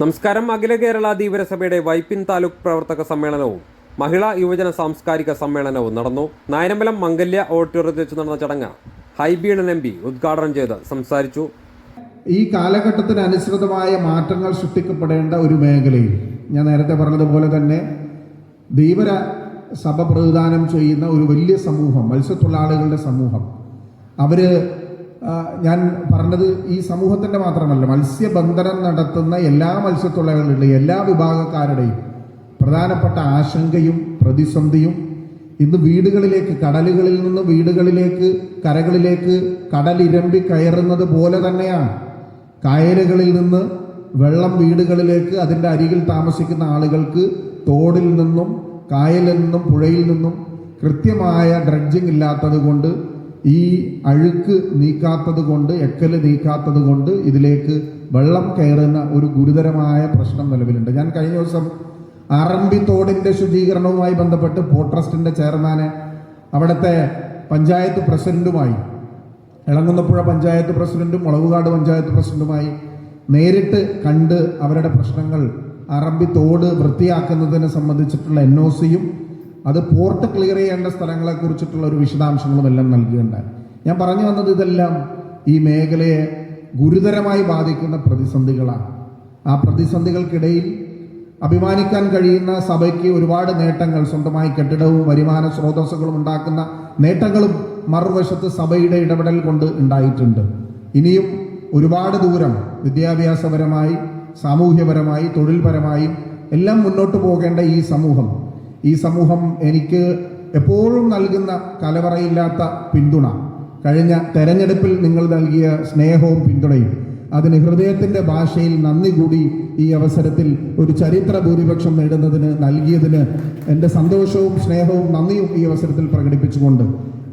നമസ്കാരം. അഖില കേരള ധീവരസഭയുടെ വൈപ്പിൻ താലൂക്ക് പ്രവർത്തക സമ്മേളനവും മഹിളാ യുവജന സാംസ്കാരിക സമ്മേളനവും നടന്നു. നായനമ്പലം മംഗല്യ ഓഡിറ്റോറിയത്തിൽ വെച്ച് നടന്ന ചടങ്ങ് ഹൈബീഡൻ എം പി ഉദ്ഘാടനം ചെയ്ത് സംസാരിച്ചു. ഈ കാലഘട്ടത്തിന് അനുസൃതമായ മാറ്റങ്ങൾ സൃഷ്ടിക്കപ്പെടേണ്ട ഒരു മേഖലയിൽ ഞാൻ നേരത്തെ പറഞ്ഞതുപോലെ തന്നെ ധീവര സഭ പ്രതിദാനം ചെയ്യുന്ന ഒരു വലിയ സമൂഹം മത്സ്യത്തൊഴിലാളികളുടെ സമൂഹം. അവർ ഞാൻ പറഞ്ഞത് ഈ സമൂഹത്തിന്റെ മാത്രമല്ല മത്സ്യബന്ധനം നടത്തുന്ന എല്ലാ മത്സ്യത്തൊഴിലാളികളുടെയും എല്ലാ വിഭാഗക്കാരുടെയും പ്രധാനപ്പെട്ട ആശങ്കയും പ്രതിസന്ധിയും ഇന്ന് വീടുകളിലേക്ക് കടലുകളിൽ നിന്ന് വീടുകളിലേക്ക് കരകളിലേക്ക് കടലിരമ്പി കയറുന്നത് പോലെ തന്നെയാണ്. കായലുകളിൽ നിന്ന് വെള്ളം വീടുകളിലേക്ക് അതിന്റെ അരികിൽ താമസിക്കുന്ന ആളുകൾക്ക് തോടിൽ നിന്നും കായലിൽ നിന്നും പുഴയിൽ നിന്നും കൃത്യമായ ഡ്രഡ്ജിങ് ഇല്ലാത്തത് കൊണ്ട് ഈ അഴുക്ക് നീക്കാത്തത് കൊണ്ട് എക്കൽ നീക്കാത്തത് കൊണ്ട് ഇതിലേക്ക് വെള്ളം കയറുന്ന ഒരു ഗുരുതരമായ പ്രശ്നം നിലവിലുണ്ട്. ഞാൻ കഴിഞ്ഞ ദിവസം അറമ്പി തോടിന്റെ ശുചീകരണവുമായി ബന്ധപ്പെട്ട് പോർട്ട് ട്രസ്റ്റിന്റെ ചെയർമാനെ അവിടുത്തെ പഞ്ചായത്ത് പ്രസിഡന്റുമായി ഇളങ്ങുന്നപ്പുഴ പഞ്ചായത്ത് പ്രസിഡന്റും മുളവുകാട് പഞ്ചായത്ത് പ്രസിഡന്റുമായി നേരിട്ട് കണ്ട് അവരുടെ പ്രശ്നങ്ങൾ അറമ്പി തോട് വൃത്തിയാക്കുന്നതിനെ സംബന്ധിച്ചിട്ടുള്ള എൻ ഒ സിയും അത് പോർട്ട് ക്ലിയർ ചെയ്യേണ്ട സ്ഥലങ്ങളെ കുറിച്ചിട്ടുള്ള ഒരു വിശദാംശങ്ങളും എല്ലാം നൽകുകയുണ്ടായി. ഞാൻ പറഞ്ഞു വന്നത് ഇതെല്ലാം ഈ മേഖലയെ ഗുരുതരമായി ബാധിക്കുന്ന പ്രതിസന്ധികളാണ്. ആ പ്രതിസന്ധികൾക്കിടയിൽ അഭിമാനിക്കാൻ കഴിയുന്ന സഭയ്ക്ക് ഒരുപാട് നേട്ടങ്ങൾ സ്വന്തമായി കെട്ടിടവും വരുമാന സ്രോതസ്സുകളും ഉണ്ടാക്കുന്ന നേട്ടങ്ങളും മറുവശത്ത് സഭയുടെ ഇടപെടൽ കൊണ്ട് ഉണ്ടായിട്ടുണ്ട്. ഇനിയും ഒരുപാട് ദൂരം വിദ്യാഭ്യാസപരമായി സാമൂഹ്യപരമായി തൊഴിൽപരമായും എല്ലാം മുന്നോട്ട് പോകേണ്ട ഈ സമൂഹം ഈ സമൂഹം എനിക്ക് എപ്പോഴും നൽകുന്ന കലവറയില്ലാത്ത പിന്തുണ. കഴിഞ്ഞ തെരഞ്ഞെടുപ്പിൽ നിങ്ങൾ നൽകിയ സ്നേഹവും പിന്തുണയും അതിന് ഹൃദയത്തിന്റെ ഭാഷയിൽ നന്ദി കൂടി ഈ അവസരത്തിൽ ഒരു ചരിത്ര ഭൂരിപക്ഷം നേടുന്നതിന് നൽകിയതിന് എന്റെ സന്തോഷവും സ്നേഹവും നന്ദിയും ഈ അവസരത്തിൽ പ്രകടിപ്പിച്ചുകൊണ്ട്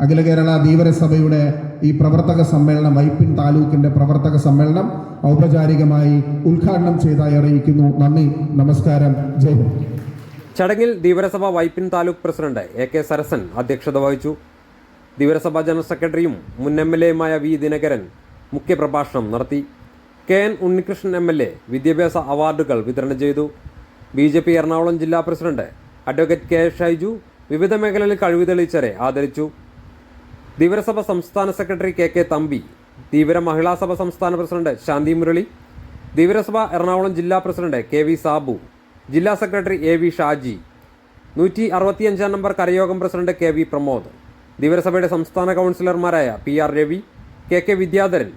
അഖില കേരള ധീവരസഭയുടെ ഈ പ്രവർത്തക സമ്മേളനം വൈപ്പിൻ താലൂക്കിന്റെ പ്രവർത്തക സമ്മേളനം ഔപചാരികമായി ഉദ്ഘാടനം ചെയ്തായി അറിയിക്കുന്നു. നന്ദി നമസ്കാരം. ജയ് ചടങ്ങിൽ Dheevarasabha Vypin taluk president A K Sarasan അധ്യക്ഷത വഹിച്ചു. ധീവരസഭ ജനറൽ സെക്രട്ടറിയും മുൻ എം എൽ എയുമായ വി ദിനകരൻ മുഖ്യപ്രഭാഷണം നടത്തി. K N Unnikrishnan M L A വിദ്യാഭ്യാസ അവാർഡുകൾ വിതരണം ചെയ്തു. ബി ജെ പി എറണാകുളം ജില്ലാ പ്രസിഡന്റ് അഡ്വക്കേറ്റ് കെ ഷൈജു വിവിധ മേഖലകളിൽ കഴിവ് തെളിയിച്ചരെ ആദരിച്ചു. ധീവരസഭ സംസ്ഥാന secretary K K Thampi Dheevara Mahilasabha സംസ്ഥാന പ്രസിഡന്റ് ശാന്തി മുരളി ധീവരസഭ എറണാകുളം ജില്ലാ പ്രസിഡന്റ് കെ വി സാബു ജില്ലാ സെക്രട്ടറി എ വി ഷാജി നൂറ്റി അറുപത്തിയഞ്ചാം നമ്പർ കരയോഗം പ്രസിഡന്റ് കെ വി പ്രമോദ് ദിവരസഭയുടെ സംസ്ഥാന കൗൺസിലർമാരായ P R Ravi K K Vidyadharan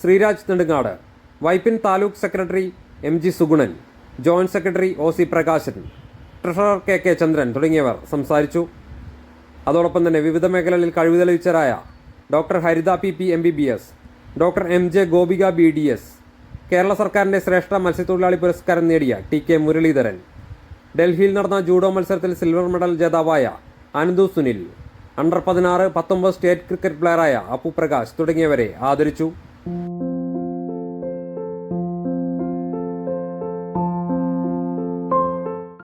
Sreeraj Nedungad Vypin taluk secretary M G Sugunan joint secretary O C Prakashan treasurer K K Chandran തുടങ്ങിയവർ സംസാരിച്ചു. അതോടൊപ്പം തന്നെ വിവിധ മേഖലകളിൽ കഴിവ് തെളിയിച്ചവരായ doctor Haritha P P M B B S doctor M J Gopika B D S Kerala സർക്കാരിന്റെ ശ്രേഷ്ഠ മത്സ്യത്തൊഴിലാളി പുരസ്കാരം നേടിയ ടി കെ മുരളീധരൻ. ഡൽഹിയിൽ നടന്ന ജൂഡോ മത്സരത്തിൽ സിൽവർ മെഡൽ ജേതാവായ അനന്തു സുനിൽ അണ്ടർ പതിനാറ് പത്തൊമ്പത് സ്റ്റേറ്റ് ക്രിക്കറ്റ് പ്ലെയറായ അപ്പു പ്രകാശ് തുടങ്ങിയവരെ ആദരിച്ചു.